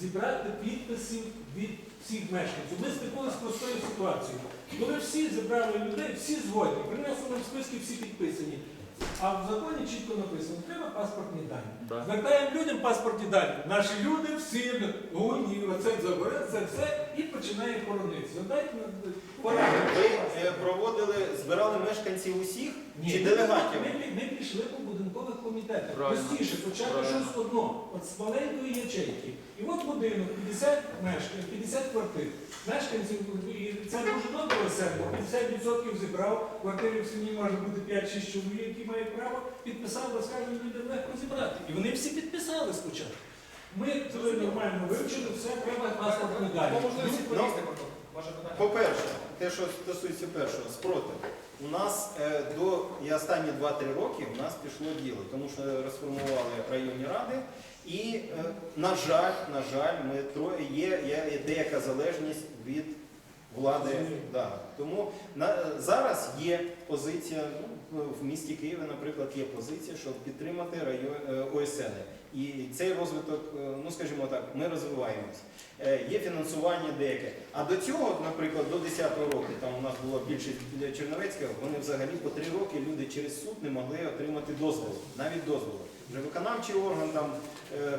зібрати підписів від всіх мешканців. Ми стикнулися з простою ситуацією. Коли всі зібрали людей, всі згодні, принесли нам списки, всі підписані. А в законі чітко написано, треба паспортні дані. Да. Звертаємо людям паспортні дані. Наші люди всі гуні, оце забере, це все і починає хоронитися. Ви е, проводили, збирали мешканців усіх Ні, чи делегатів? Ми, ми, ми пішли по Правильно. Простіше, почати Правильно. щось одно, от з маленької ячейки. І от будинок, 50 мешканців, 50 квартир. Мешканців, і це дуже добре село, 50% зібрав, квартири в сім'ї може бути 5-6 чоловік, які мають право, підписав, розказує людям легко зібрати. І вони всі підписали спочатку. Ми це нормально вивчили, все, треба. По можливості Ну. По-перше, те, що стосується першого, спротив. У нас е, до і останні 2-3 роки в нас пішло діло, тому що розформували районні ради, і, е, на жаль, на жаль, ми троє є, є деяка залежність від влади. Да. Тому на, зараз є позиція, ну, в місті Києві, наприклад, є позиція, щоб підтримати район е, ОСН. І цей розвиток, е, ну скажімо так, ми розвиваємось. Е, Є фінансування деяке. А до цього, наприклад, до 10-го року, там у нас було більшість Черновецького, вони взагалі по три роки люди через суд не могли отримати дозволу, навіть дозволу. Вже виконавчий орган там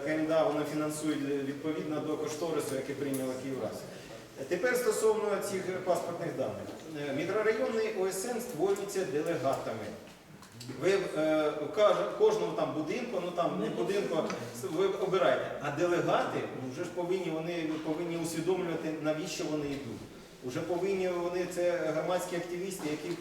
КМДА воно фінансує відповідно до кошторису, який прийняла Київраз. Тепер стосовно цих паспортних даних. Е, Мікрорайонний ОСН створюється делегатами. Ви е, кожному там будинку, ну там не будинку, ви обираєте. А делегати ну, вже ж повинні вони повинні усвідомлювати, навіщо вони йдуть. Уже повинні вони це громадські активісти, які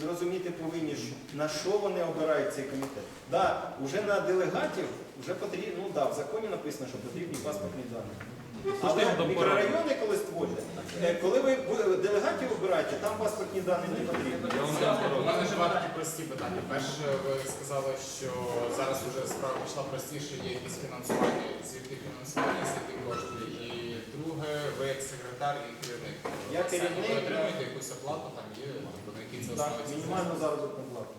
зрозуміти повинні, на що вони обирають цей комітет. Да, вже на делегатів вже потрібно, ну да, в законі написано, що потрібні паспортні дані. Але мікрорайони, коли створюєте, е, коли ви бу- делегатів обираєте, там паспортні дані не потрібні. Я вам У мене два такі прості питання. Перше, ви сказали, що зараз вже справа пішла простіше, є якісь фінансування, звідки фінансування, звідки кошти. І друге, ви як секретар і керівник. Я керівник, Ви отримуєте якусь оплату, там є, на якій це Так, основі? мінімальну заробітну плату.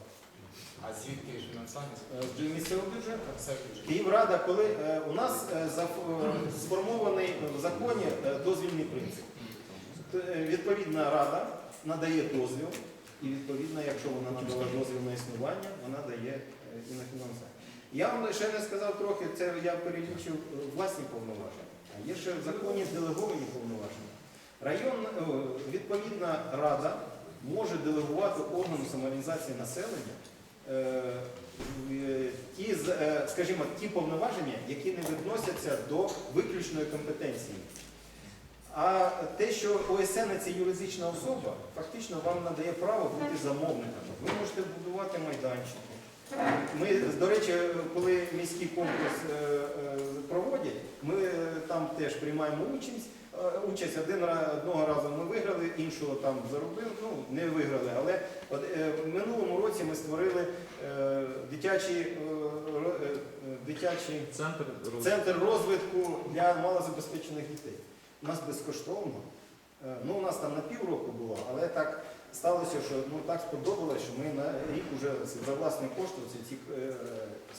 А звідки фінансування? Е, З місцевого бюджету. Київрада, коли е, у нас е, заф- е, сформований в законі е, дозвільний принцип. Т- е, Відповідна рада надає дозвіл, і відповідно, якщо вона надала дозвіл на існування, вона дає е, і на фінансування. Я вам ще не сказав трохи, це я перелічив е, власні повноваження. А є ще в законі делеговані повноваження. Район, е, відповідна рада може делегувати органу самоорганізації населення ті, е, скажімо, ті повноваження, які не відносяться до виключної компетенції. А те, що ОСН це юридична особа, фактично вам надає право бути замовниками. Ви можете будувати майданчики. Ми, до речі, коли міський конкурс е, е, проводять, ми е, там теж приймаємо участь. Е, Участь один одного разу ми виграли, іншого там заробили, ну не виграли. Але от, е, в минулому році ми створили е, дитячий, е, е, е, дитячий Центр розвитку. Центр розвитку для малозабезпечених дітей. У нас безкоштовно. Е, Ну, у нас там на півроку було, але так сталося, що ну, так сподобалося, що ми на рік вже за власні кошти, це ті, е,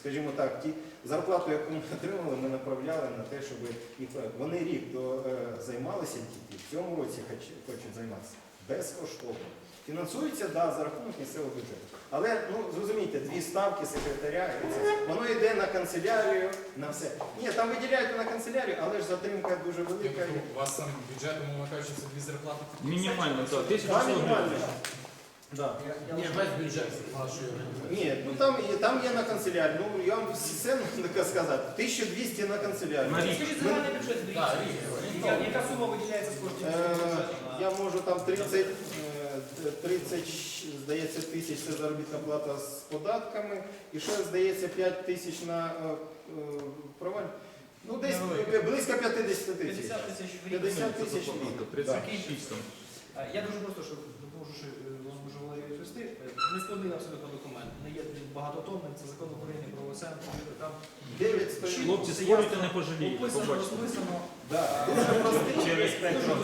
скажімо так, ті зарплату, яку ми отримали, ми направляли на те, щоб їх вони рік до, е, займалися тільки, в цьому році хочуть займатися безкоштовно. Фінансується да, за рахунок місцевого бюджету. Але ну зрозумійте, дві ставки секретаря, це- воно йде на канцелярію, на все. Ні, там виділяють на канцелярію, але ж затримка дуже велика. У вас там бюджет, умовно кажучи, це дві зарплати? Мінімально, так. Сто мінімально. Да. Ні, весь бюджет Ні, ну там, є- там є на канцелярію. Ну я вам все можу сказати. 1200 на канцелярію. На рік. Скажіть загальний бюджет, Так, дивіться. рік. Яка сума виділяється з коштів Е. Я можу там 30, е, 30, здається, тисяч це заробітна плата з податками. І ще, здається, 5 тисяч на е, е, проваль. Ну, десь близько 50 тисяч. 50 тисяч в рік. 50 тисяч в рік. Зарплата да. 36 там. Е, Я дуже просто, що допоможу, що е, вам може Валерію відповісти. Е, Нескладний абсолютно документ. Не є багатотомним, це закон України про ОСН, там Дев'ять сторін. Хлопці, створюйте, не пожалієте, описано, розписано. Да. Дуже простий. Через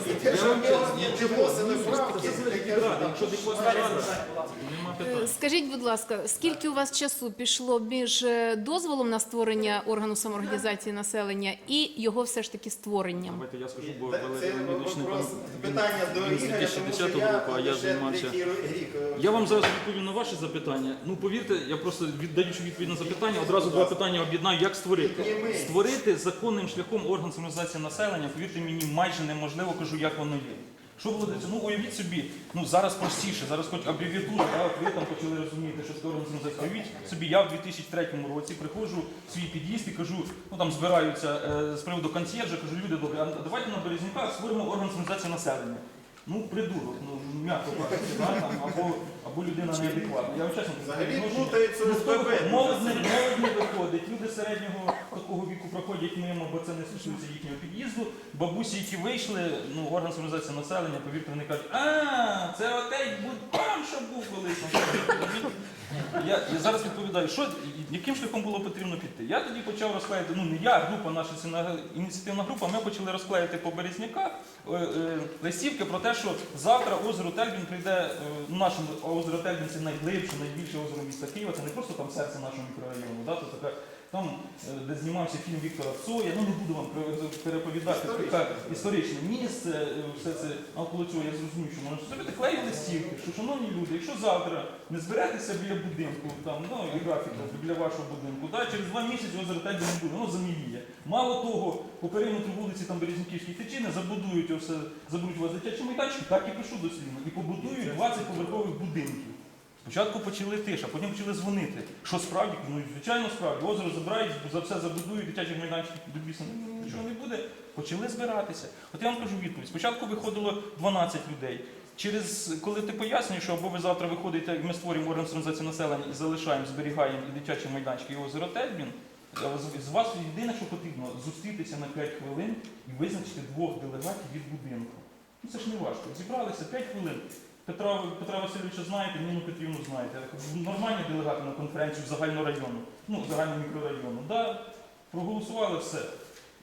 І те, що в нього не вносили правки, таке ж там. Якщо декласна Далі рада, запитання, будь ласка. нема Е, питань. Скажіть, будь ласка, скільки у вас часу пішло між е, дозволом на створення органу самоорганізації населення і його все ж таки створенням? Давайте я скажу, бо Валерій Леонідович не питання до він з Ігоря, тому що я року, а я лише займався. третій рік. е, Я вам зараз відповім на ваше запитання. Ну повірте, я просто віддаючи відповідь на запитання, одразу два питання об'єднаю, як створити. Створити законним шляхом орган самоорганізації населення, повірте мені, майже неможливо, кажу, як воно є. Що було до? Ну уявіть собі, ну зараз простіше, зараз хоч абревіатура, да, от ви там почали розуміти, що орган самоорганізації. Уявіть собі, я в 2003 році приходжу в свій під'їзд і кажу, ну там збираються е, з приводу консьєржа, кажу, люди добрі, а давайте на Березняках створимо орган самоорганізації населення. Ну, придурок, ну м'яко кажучи, да, там, або, або людина неадекватна. Я вам чесно кажу, Взагалі відношення- плутаються Ну, ОСББ. хто- Молодь не, молодь не виходить, люди середнього такого віку проходять мимо, бо це не стосується їхнього під'їзду. Бабусі, які вийшли, ну, орган самоорганізації населення, повірте, вони кажуть, а, це отей будь-пам, що був колись. Я, зараз відповідаю, що, яким шляхом було потрібно піти. Я тоді почав розклеїти, ну не я, група, наша ініціативна група, ми почали розклеїти по Березняках е, е, листівки про те, що завтра озеро Тельбін прийде, е, нашому озеро Тельбін це найглибше, найбільше озеро міста Києва, це не просто там серце нашого мікрорайону, да, то там, е, де знімався фільм Віктора Цоя, ну не буду вам пере- переповідати, таке історичне місце, е, все це навколо цього. Я зрозумів, що можна зробити, клею листівки, що шановні люди, якщо завтра не зберетеся біля будинку, там, ну і графіку біля вашого будинку, да, через два місяці озеро Тельбін не буде, воно заміліє. Мало того, по периметру вулиці там Березняківській течіни забудують все, забудуть у вас дитячі майданчики, так і пишу дослідно, і побудують 20 поверхових будинків. Спочатку почали тиша, потім почали дзвонити. Що справді? Ну, звичайно, справді. Озеро забирають, за все забудують, дитячих майданчиків до біса ну, нічого не буде. Почали збиратися. От я вам кажу відповідь. Спочатку виходило 12 людей. Через коли ти пояснюєш, що або ви завтра виходите, і ми створюємо орган організації населення і залишаємо, зберігаємо і дитячі майданчики, і озеро Тельбін. з- З вас єдине, що потрібно, зустрітися на 5 хвилин і визначити двох делегатів від будинку. Ну це ж не важко. Зібралися 5 хвилин. Петра, Петра Васильовича знаєте, Ніну Петрівну знаєте. Нормальні делегати на конференцію загальнорайону, ну, загального мікрорайону. Да, проголосували все.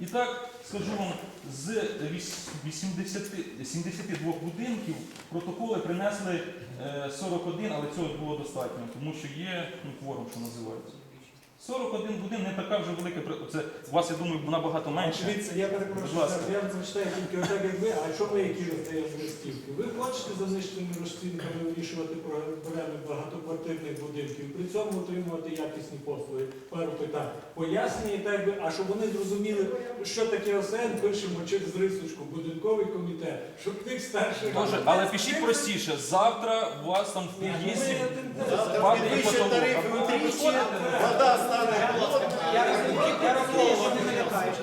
І так, скажу вам, з 80, 72 будинків протоколи принесли е, 41, але цього було достатньо, тому що є ну, кворум, що називається. 41 будин не така вже велика, при- це у вас, я думаю, набагато менше. Дивіться, я перепрошую, я вам зачитаю тільки отак, як ви, а що ми які роздаємо листівки? Ви хочете за знищеними розцінками вирішувати проблеми багатоквартирних будинків, при цьому отримувати якісні послуги. Пару питань. Пояснює так би, а щоб вони зрозуміли, що таке ОСН, пишемо через рисочку, будинковий комітет, щоб тих старших. Може, але пишіть простіше, завтра у вас там в під'їзді Завтра падає підвищать потолок. ви вода. Я розумію, я розумію, що не налякаєш.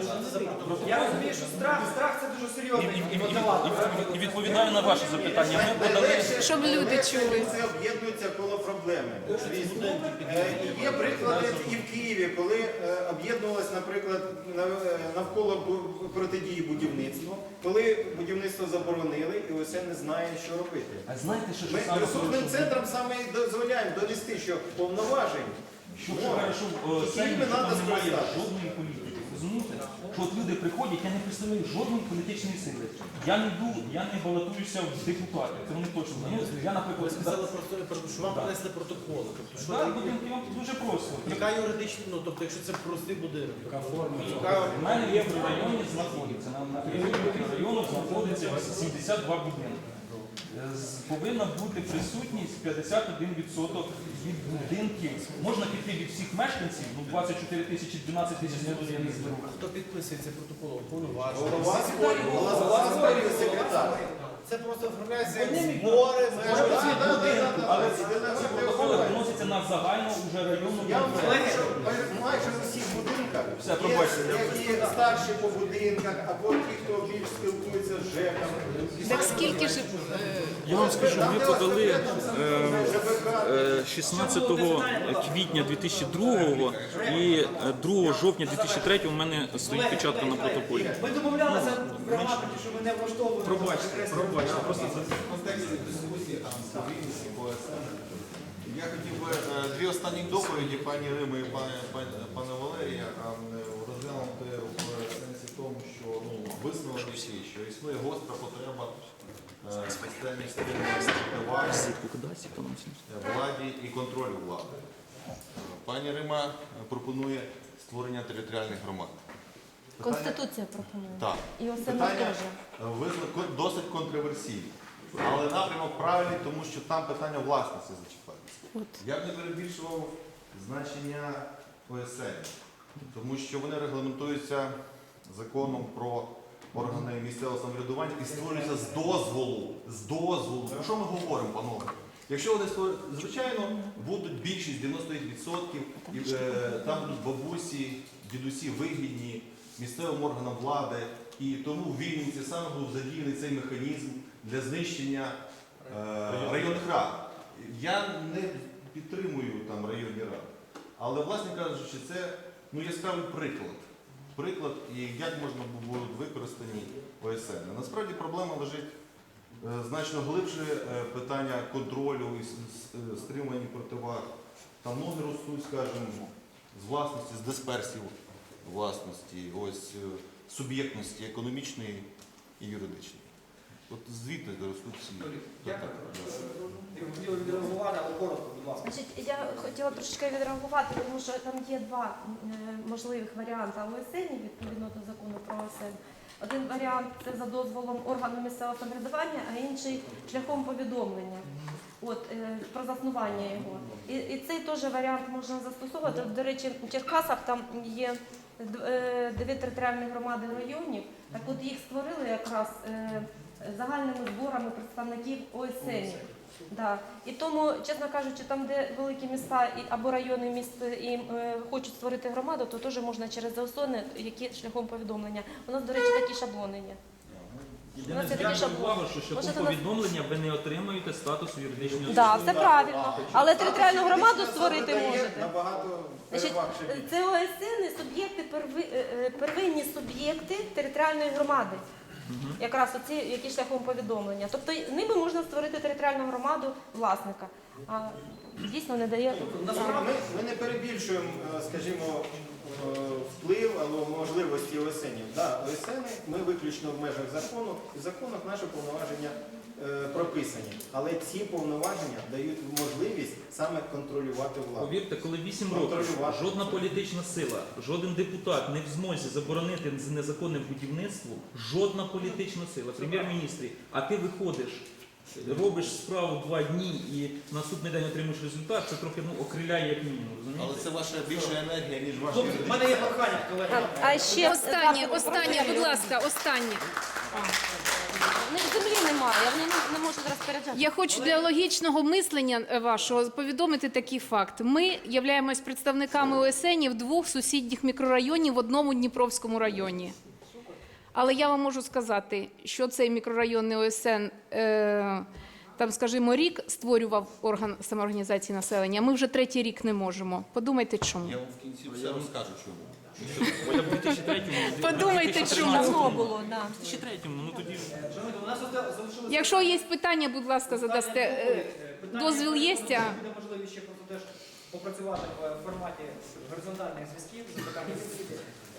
Я розумію, що страх, страх це дуже серйозно. серйозний і, і, і, і, і відповідаю на ваше запитання. Ми подали Щоб люди чули. Це об'єднуються коло проблеми. Звісно. Е, і Є приклади і в Києві, коли е, об'єднувалось, наприклад, на- е, навколо бу- протидії будівництву, коли будівництво заборонили, і ОСН не знає, що робити. А знаєте, що ж Ми саме ресурсним хорошо? центрам саме і дозволяємо донести, що повноважень Що що хорошо, що надо там немає скористатися? жодної політики. Розумієте? Що от люди приходять, я не представляю жодної політичної сили. Я не йду, я не балотуюся в депутати. Це вони точно. Ну, я, наприклад, Сказали просто, що вам Да. принесли протоколи. Тобто, що Да, будинки вам дуже просто. яка юридична, ну тобто, якщо це простий будинок, яка форма? У мене є в районі знаходиться, на, на території району знаходиться 72 будинки. Повинна бути присутність 51% від будинків. Можна піти від всіх мешканців, ну 24 тисячі, 12 тисяч я не зберу. Хто підписує цей протокол? Повноважений. секретар. Це просто оформляється збори. Але ці протоколи виносяться на загальну уже районну Я вам скажу, що майже в усіх будинках є, які старші по будинках, або ті, хто більш спілкується з ЖЕКом. Так скільки ж е, Я вам скажу, ми подали е, ЖБК. е, 16 квітня 2002 і е, 2 жовтня 2003 у мене стоїть печатка на протоколі. Ми домовлялися в громаді, що ми не влаштовуємо. Пробачте, пробачте, просто це контексті дискусії там з по Я хотів би е, дві останні доповіді пані Рими і пане, пане, пане Валерія а, е, розглянути в сенсі тому, що ну, висновок що існує гостра потреба е, системі е, владі і контролю влади. Пані Рима пропонує створення територіальних громад. Питання- Конституція пропонує. Так. І Питання е, визна- досить контроверсійне. Але напрямок правильний, тому що там питання власності зачіпається. Я б не перебільшував значення ОСН, тому що вони регламентуються законом про органи місцевого самоврядування і створюються з дозволу. З дозволу. Про що ми говоримо, панове? Якщо вони створюють, звичайно, будуть більшість 90%, і, е, там будуть бабусі, дідусі вигідні місцевим органам влади, і тому в Вінниці саме був задіяний цей механізм для знищення е, районних рад. Я не підтримую там районні ради, але, власне кажучи, це ну, яскравий приклад. Приклад, і як можна будуть використані ОСН. Насправді проблема лежить е, значно глибше е, питання контролю і е, стримування противаг. Там ноги ростуть, скажімо, з власності, з дисперсів власності, ось суб'єктності економічної і юридичної. От звідти ростуть ці. Дякую. Я хотів відреагувати, але коротко, будь ласка. Значить, я хотіла трошки відреагувати, тому що там є два е, можливих варіанти ОСН відповідно до закону про ОСН. Один варіант це за дозволом органу місцевого самоврядування, а інший шляхом повідомлення. От е, про заснування його. І, і цей теж варіант можна застосовувати. До речі, в Черкасах там є д- е, дві територіальні громади районів. Так от їх створили якраз е, загальними зборами представників ОСН. Да. І тому, чесно кажучи, там, де великі міста і, або райони міст і е, хочуть створити громаду, то теж можна через ОСОН, які шляхом повідомлення. У нас, до речі, такі шаблони є. Єдине, Ну, це такі звернення шаблони. увагу, що шляхом Можете нас- повідомлення ви не отримаєте статусу юридичної Так, да, все правильно. Але територіальну громаду створити Це можете. Набагато Значить, переваг ще більше. це ОСН суб'єкти перви, е, е, первинні суб'єкти територіальної громади. Якраз оці, які шляхом повідомлення. Тобто ними можна створити територіальну громаду власника. А дійсно не дає. Насправді ми, ми не перебільшуємо, е, скажімо, е, вплив або можливості ОСНів. Да, ОСН ми виключно в межах закону, і в законах наше повноваження прописані. Але ці повноваження дають можливість саме контролювати владу. Повірте, коли 8 років жодна політична сила, жоден депутат не в змозі заборонити з- незаконне будівництво, жодна політична сила, прем'єр-міністрі, а ти виходиш, робиш справу два дні і наступний день отримуєш результат, це трохи ну, окриляє як мінімум. Але це ваша більша енергія, ніж ваша в мене є прохання, колеги. А, а ще Останнє, останнє, будь ласка, останнє. В них землі немає, вони не, не можуть розпоряджатися. Я хочу для логічного мислення е, вашого повідомити такий факт. Ми являємось представниками ОСНів двох сусідніх мікрорайонів в одному Дніпровському районі. Але я вам можу сказати, що цей мікрорайонний ОСН, е, там, скажімо, рік створював орган самоорганізації населення. а Ми вже третій рік не можемо. Подумайте, чому. Я вам в кінці все розкажу, чому. Оля, в 2003-му, Подумайте, чому. Було, да. в 2003-му, ну тоді Шановні, у нас залишилося Якщо є питання, будь ласка, задасте. Е, дозвіл є, буде можливість ще просто теж попрацювати в форматі горизонтальних зв'язків, запитання відповіді.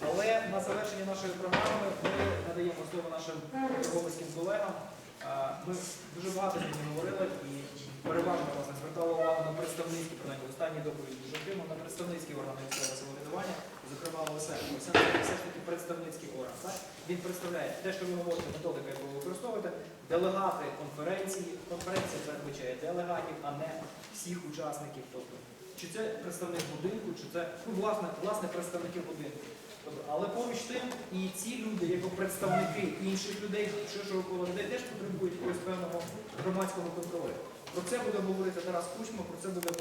Але на завершення нашої програми ми надаємо слово нашим європейським колегам. А, Ми дуже багато з ними говорили і переважно власне звертали увагу на представницькі, принаймні в останній доповіді дуже активно, на представницькі органи місцевого самоврядування, зокрема ОСН. ОСН це все ж таки представницький орган. Так? Він представляє те, що ви говорите, методика, яку ви використовуєте, делегати конференції. Конференція передбачає делегатів, а не всіх учасників. Тобто, чи це представник будинку, чи це ну, власне, власне представники будинку. Тобто, але поміж тим, і ці люди, як представники інших людей, ширшого кола людей, теж потребують якогось певного громадського контролю. Про це буде говорити Тарас Кучма, про це буде говорити.